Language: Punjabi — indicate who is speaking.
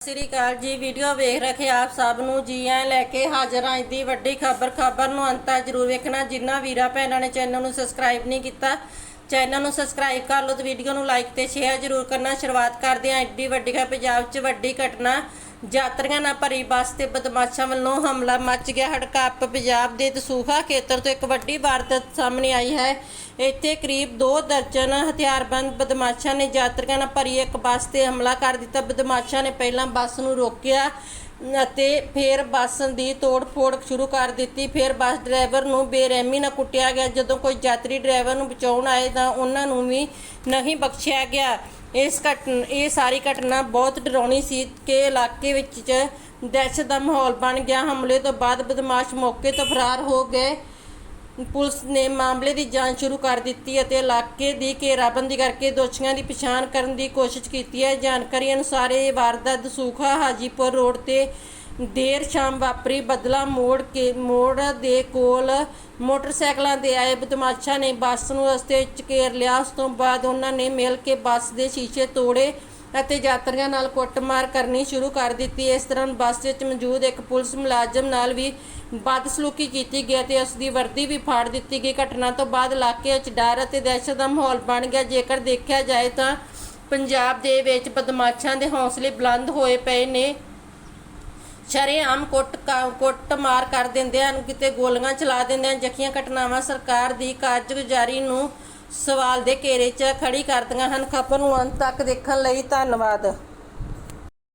Speaker 1: ਸ੍ਰੀ ਅਕਾਲ ਜੀ, ਵੀਡੀਓ ਵੇਖ ਰਹੇ ਆਪ ਸਭ ਨੂੰ। ਜੀ ਆਇਆਂ ਲੈ ਕੇ ਹਾਜ਼ਰ ਹਾਂ ਦੀ ਵੱਡੀ ਖਬਰ। ਖਬਰ ਨੂੰ ਅੰਤ ਤੱਕ ਜਰੂਰ ਵੇਖਣਾ। ਜਿਨ੍ਹਾਂ ਵੀਰਾਂ, ਭੈਣਾਂ ਨੇ ਚੈਨਲ ਨੂੰ ਸਬਸਕ੍ਰਾਈਬ ਨਹੀਂ ਕੀਤਾ ਚੈਨਲ ਨੂੰ ਸਬਸਕ੍ਰਾਈਬ ਕਰ ਲਓ ਤੇ ਵੀਡੀਓ ਨੂੰ ਲਾਈਕ ਤੇ ਸ਼ੇਅਰ ਜਰੂਰ ਕਰਨਾ। ਸ਼ੁਰੂਆਤ ਕਰਦੇ ਹਾਂ ਐਡੀ ਵੱਡੀ ਖਬਰ ਪੰਜਾਬ 'ਚ ਵੱਡੀ ਘਟਨਾ। ਯਾਤਰੀਆਂ ਨਾਲ ਭਰੀ ਬੱਸ ਤੇ ਬਦਮਾਸ਼ਾਂ ਵੱਲੋਂ ਹਮਲਾ ਮਚ ਗਿਆ। ਹੜਕਾਪ ਪੰਜਾਬ ਦੇ ਦਸੂਹਾ ਖੇਤਰ ਤੋਂ ਇੱਕ ਵੱਡੀ ਵਾਰਦਾਤ ਸਾਹਮਣੇ ਆਈ ਹੈ। ਇੱਥੇ ਕਰੀਬ 2 ਦਰਜਨ ਹਥਿਆਰਬੰਦ ਬਦਮਾਸ਼ਾਂ ਨੇ ਯਾਤਰੀਆਂ ਨਾਲ ਭਰੀ ਇੱਕ ਬੱਸ ਤੇ ਹਮਲਾ ਕਰ ਦਿੱਤਾ। ਬਦਮਾਸ਼ਾਂ ਨੇ ਪਹਿਲਾਂ ਬੱਸ ਨੂੰ ਰੋਕਿਆ। ਅਤੇ ਫਿਰ ਬੱਸ ਦੀ ਤੋੜ-ਫੋੜ ਸ਼ੁਰੂ ਕਰ ਦਿੱਤੀ। ਫਿਰ ਬੱਸ ਡਰਾਈਵਰ ਨੂੰ ਬੇਰਹਿਮੀ ਨਾਲ ਕੁੱਟਿਆ ਗਿਆ। ਜਦੋਂ ਕੋਈ ਯਾਤਰੀ ਡਰਾਈਵਰ ਨੂੰ ਬਚਾਉਣ ਆਏ ਤਾਂ ਉਹਨਾਂ ਨੂੰ ਵੀ ਨਹੀਂ ਬਖਸ਼ਿਆ ਗਿਆ। ਇਸ ਘਟਨ, ਇਹ ਸਾਰੀ ਘਟਨਾ ਬਹੁਤ ਡਰਾਉਣੀ ਸੀ ਕਿ ਇਲਾਕੇ ਵਿੱਚ ਦਹਿਸ਼ਤ ਦਾ ਮਾਹੌਲ ਬਣ ਗਿਆ। ਹਮਲੇ ਤੋਂ ਬਾਅਦ ਬਦਮਾਸ਼ ਮੌਕੇ ਤੋਂ ਫਰਾਰ ਹੋ ਗਏ। ਪੁਲਿਸ ਨੇ ਮਾਮਲੇ ਦੀ ਜਾਂਚ ਸ਼ੁਰੂ ਕਰ ਦਿੱਤੀ ਅਤੇ ਇਲਾਕੇ ਦੀ ਘੇਰਾਬੰਦੀ ਕਰਕੇ ਦੋਸ਼ੀਆਂ ਦੀ ਪਛਾਣ ਕਰਨ ਦੀ ਕੋਸ਼ਿਸ਼ ਕੀਤੀ ਹੈ। ਜਾਣਕਾਰੀ ਅਨੁਸਾਰ ਇਹ ਵਾਰਦਾਤ ਦਸੂਖਾ ਹਾਜੀਪੁਰ ਰੋਡ ਤੇ ਦੇਰ ਸ਼ਾਮ ਵਾਪਰੀ। ਬਦਲਾ ਮੋੜ ਕੇ ਮੋੜ ਦੇ ਕੋਲ ਮੋਟਰਸਾਈਕਲਾਂ ਤੇ ਆਏ ਬਦਮਾਸ਼ਾਂ ਨੇ ਬੱਸ ਨੂੰ ਰਸਤੇ ਵਿੱਚ ਘੇਰ ਲਿਆ। ਉਸ ਤੋਂ ਬਾਅਦ ਉਹਨਾਂ ਨੇ ਮਿਲ ਕੇ ਬੱਸ ਦੇ ਸ਼ੀਸ਼ੇ ਤੋੜੇ। ਅਤੇ ਯਾਤਰੀਆਂ ਨਾਲ ਕੁੱਟਮਾਰ ਕਰਨੀ ਸ਼ੁਰੂ ਕਰ ਦਿੱਤੀ। ਇਸ ਤਰ੍ਹਾਂ ਬੱਸ ਵਿੱਚ ਮੌਜੂਦ ਇੱਕ ਪੁਲਿਸ ਮੁਲਾਜ਼ਮ ਨਾਲ ਵੀ ਬਦਸਲੂਕੀ ਕੀਤੀ ਗਈ ਤੇ ਉਸ ਦੀ ਵਰਦੀ ਵੀ ਫਾੜ ਦਿੱਤੀ ਗਈ। ਘਟਨਾ ਤੋਂ ਬਾਅਦ ਇਲਾਕੇ ਵਿੱਚ ਡਰ ਅਤੇ ਦਹਿਸ਼ਤ ਦਾ ਮਾਹੌਲ ਬਣ ਗਿਆ। ਜੇਕਰ ਦੇਖਿਆ ਜਾਏ ਤਾਂ ਪੰਜਾਬ ਦੇ ਵਿੱਚ ਬਦਮਾਸ਼ਾਂ ਦੇ ਹੌਸਲੇ ਬੁਲੰਦ ਹੋਏ ਪਏ ਨੇ। ਸ਼ਰੇਆਮ ਕੁੱਟ ਕੁੱਟ ਮਾਰ ਕਰ ਦਿੰਦੇ ਹਨ, ਕਿਤੇ ਗੋਲੀਆਂ ਚਲਾ ਦਿੰਦੇ ਹਨ। ਜਖੀਆਂ ਘਟਨਾਵਾਂ ਸਰਕਾਰ ਦੀ ਕਾਰਜਗੁਜ਼ਾਰੀ ਨੂੰ ਸਵਾਲ ਦੇ ਘੇਰੇ 'ਚ ਖੜੀ ਕਰਦੀਆਂ ਹਨ। ਖਬਰ ਨੂੰ ਅੰਤ ਤੱਕ ਦੇਖਣ ਲਈ ਧੰਨਵਾਦ।